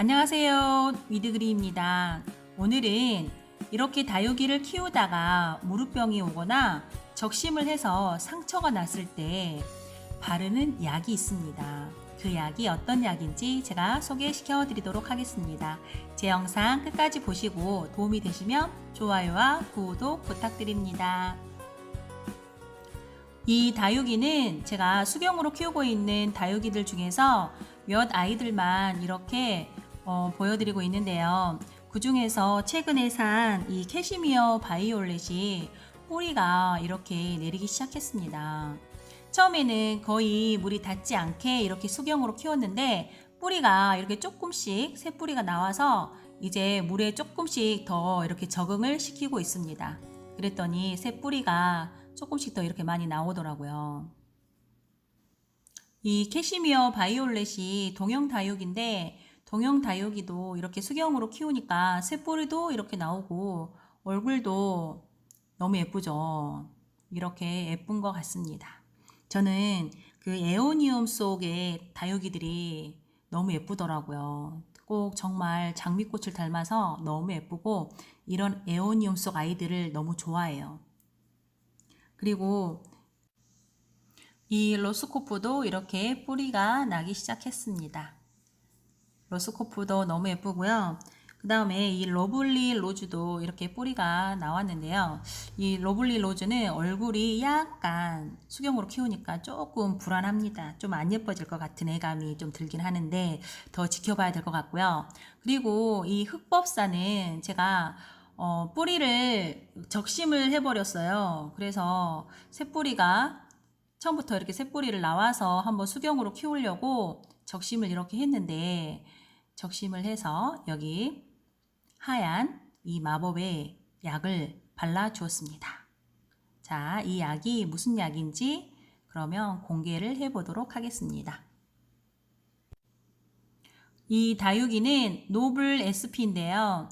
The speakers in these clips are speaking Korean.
안녕하세요. 위드그리입니다. 오늘은 이렇게 다육이를 키우다가 무릎병이 오거나 적심을 해서 상처가 났을 때 바르는 약이 있습니다. 그 약이 어떤 약인지 제가 소개시켜 드리도록 하겠습니다. 제 영상 끝까지 보시고 도움이 되시면 좋아요와 구독 부탁드립니다. 이 다육이는 제가 수경으로 키우고 있는 다육이들 중에서 몇 아이들만 이렇게 어, 보여드리고 있는데요. 그 중에서 최근에 산 이 캐시미어 바이올렛이 뿌리가 이렇게 내리기 시작했습니다. 처음에는 거의 물이 닿지 않게 이렇게 수경으로 키웠는데 뿌리가 이렇게 조금씩 새 뿌리가 나와서 이제 물에 조금씩 더 이렇게 적응을 시키고 있습니다. 그랬더니 새 뿌리가 조금씩 더 이렇게 많이 나오더라고요. 이 캐시미어 바이올렛이 동형 다육인데 동형 다육이도 이렇게 수경으로 키우니까 새뿌리도 이렇게 나오고 얼굴도 너무 예쁘죠. 이렇게 예쁜 것 같습니다. 저는 그 에오니움 속의 다육이들이 너무 예쁘더라고요. 꼭 정말 장미꽃을 닮아서 너무 예쁘고 이런 에오니움 속 아이들을 너무 좋아해요. 그리고 이 로스코프도 이렇게 뿌리가 나기 시작했습니다. 로스코프도 너무 예쁘고요. 그 다음에 이 러블리 로즈도 이렇게 뿌리가 나왔는데요. 이 러블리 로즈는 얼굴이 약간 수경으로 키우니까 조금 불안합니다. 좀 안 예뻐질 것 같은 애감이 좀 들긴 하는데 더 지켜봐야 될 것 같고요. 그리고 이 흑법사는 제가 어, 뿌리를 적심을 해버렸어요. 그래서 새뿌리가 처음부터 이렇게 새뿌리를 나와서 한번 수경으로 키우려고 적심을 이렇게 했는데 적심을 해서 여기 하얀 이 마법의 약을 발라 주었습니다. 자, 이 약이 무슨 약인지 그러면 공개를 해 보도록 하겠습니다. 이 다육이는 노블 SP인데요.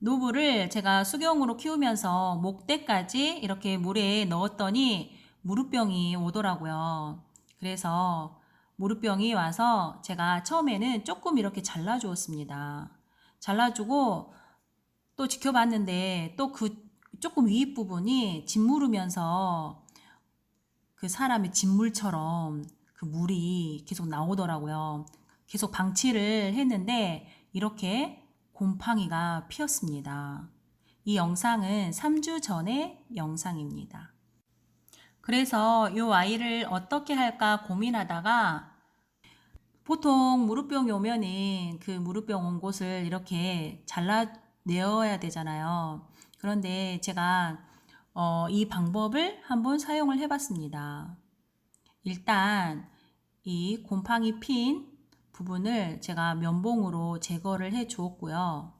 노블을 제가 수경으로 키우면서 목대까지 이렇게 물에 넣었더니 무릎병이 오더라고요. 그래서 무릎병이 와서 제가 처음에는 조금 이렇게 잘라주었습니다. 잘라주고 또 지켜봤는데 또 그 조금 위 부분이 짓무르면서 그 사람의 짓물처럼 그 물이 계속 나오더라고요. 계속 방치를 했는데 이렇게 곰팡이가 피었습니다. 이 영상은 3주 전의 영상입니다. 그래서 이 아이를 어떻게 할까 고민하다가 보통 무릎병이 오면은 그 무릎병 온 곳을 이렇게 잘라내어야 되잖아요. 그런데 제가 어, 이 방법을 한번 사용을 해봤습니다. 일단 이 곰팡이 핀 부분을 제가 면봉으로 제거를 해 주었고요.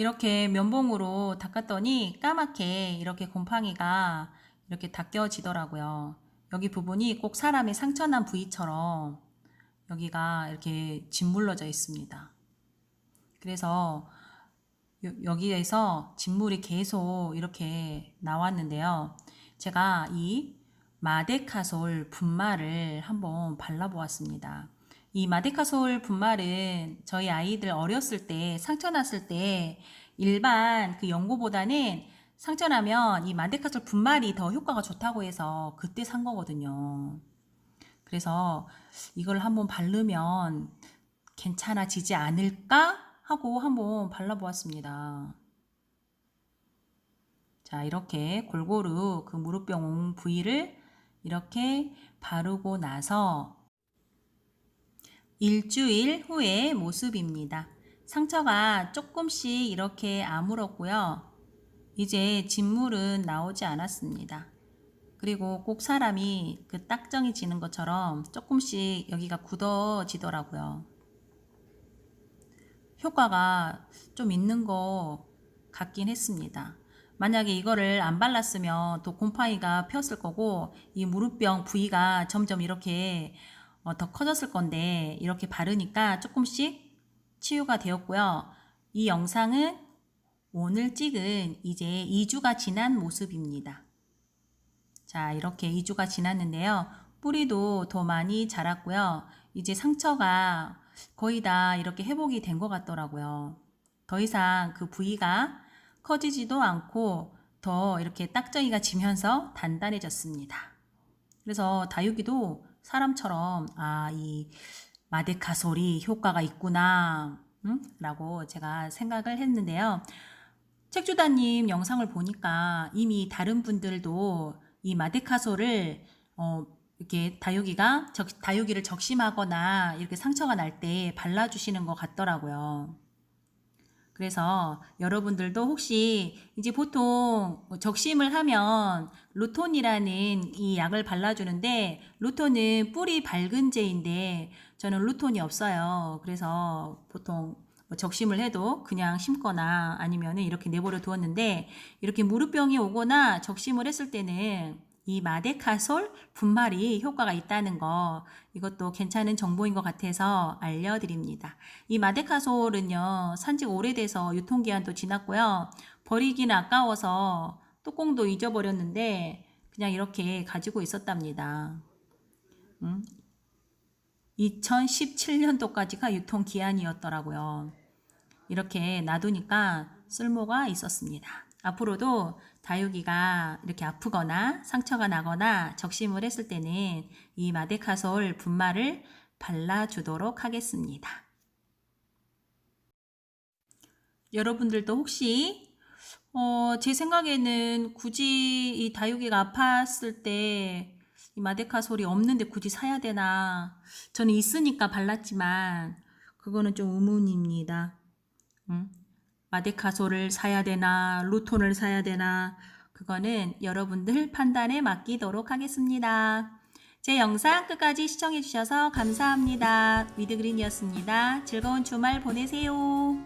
이렇게 면봉으로 닦았더니 까맣게 이렇게 곰팡이가 이렇게 닦여지더라고요. 여기 부분이 꼭 사람의 상처난 부위처럼 여기가 이렇게 짓물러져 있습니다. 그래서 여기에서 진물이 계속 이렇게 나왔는데요. 제가 이 마데카솔 분말을 한번 발라보았습니다. 이 마데카솔 분말은 저희 아이들 어렸을 때 상처 났을 때 일반 그 연고보다는 상처 나면 이 마데카솔 분말이 더 효과가 좋다고 해서 그때 산 거거든요. 그래서 이걸 한번 바르면 괜찮아지지 않을까 하고 한번 발라보았습니다. 자, 이렇게 골고루 그 무릎병 부위를 이렇게 바르고 나서 일주일 후의 모습입니다. 상처가 조금씩 이렇게 아물었고요. 이제 진물은 나오지 않았습니다. 그리고 꼭 사람이 그 딱정이 지는 것처럼 조금씩 여기가 굳어지더라고요. 효과가 좀 있는 것 같긴 했습니다. 만약에 이거를 안 발랐으면 또 곰팡이가 폈을 거고 이 무릎병 부위가 점점 이렇게 어, 더 커졌을 건데 이렇게 바르니까 조금씩 치유가 되었고요. 이 영상은 오늘 찍은 이제 2주가 지난 모습입니다. 자, 이렇게 2주가 지났는데요. 뿌리도 더 많이 자랐고요. 이제 상처가 거의 다 이렇게 회복이 된 것 같더라고요. 더 이상 그 부위가 커지지도 않고 더 이렇게 딱정이가 지면서 단단해졌습니다. 그래서 다육이도 사람처럼 아, 이 마데카솔이 효과가 있구나. 음? 라고 제가 생각을 했는데요. 책주다님 영상을 보니까 이미 다른 분들도 이 마데카솔을 어, 이렇게 다육이가 적, 다육이를 적심하거나 이렇게 상처가 날 때 발라주시는 것 같더라고요. 그래서 여러분들도 혹시 이제 보통 적심을 하면 루톤이라는 이 약을 발라주는데 루톤은 뿌리 밝은 제인데 저는 루톤이 없어요. 그래서 보통 뭐 적심을 해도 그냥 심거나 아니면은 이렇게 내버려 두었는데 이렇게 무릎병이 오거나 적심을 했을 때는 이 마데카솔 분말이 효과가 있다는 거 이것도 괜찮은 정보인 것 같아서 알려드립니다. 이 마데카솔은요 산지 오래돼서 유통기한도 지났고요 버리기는 아까워서 뚜껑도 잊어버렸는데 그냥 이렇게 가지고 있었답니다. 음, 2017년도까지가 유통기한이었더라고요. 이렇게 놔두니까 쓸모가 있었습니다. 앞으로도 다육이가 이렇게 아프거나 상처가 나거나 적심을 했을 때는 이 마데카솔 분말을 발라주도록 하겠습니다. 여러분들도 혹시 어, 제 생각에는 굳이 이 다육이가 아팠을 때 이 마데카솔이 없는데 굳이 사야 되나? 저는 있으니까 발랐지만 그거는 좀 의문입니다. 음? 마데카솔을 사야 되나, 루톤을 사야 되나, 그거는 여러분들 판단에 맡기도록 하겠습니다. 제 영상 끝까지 시청해주셔서 감사합니다. 위드그린이었습니다. 즐거운 주말 보내세요.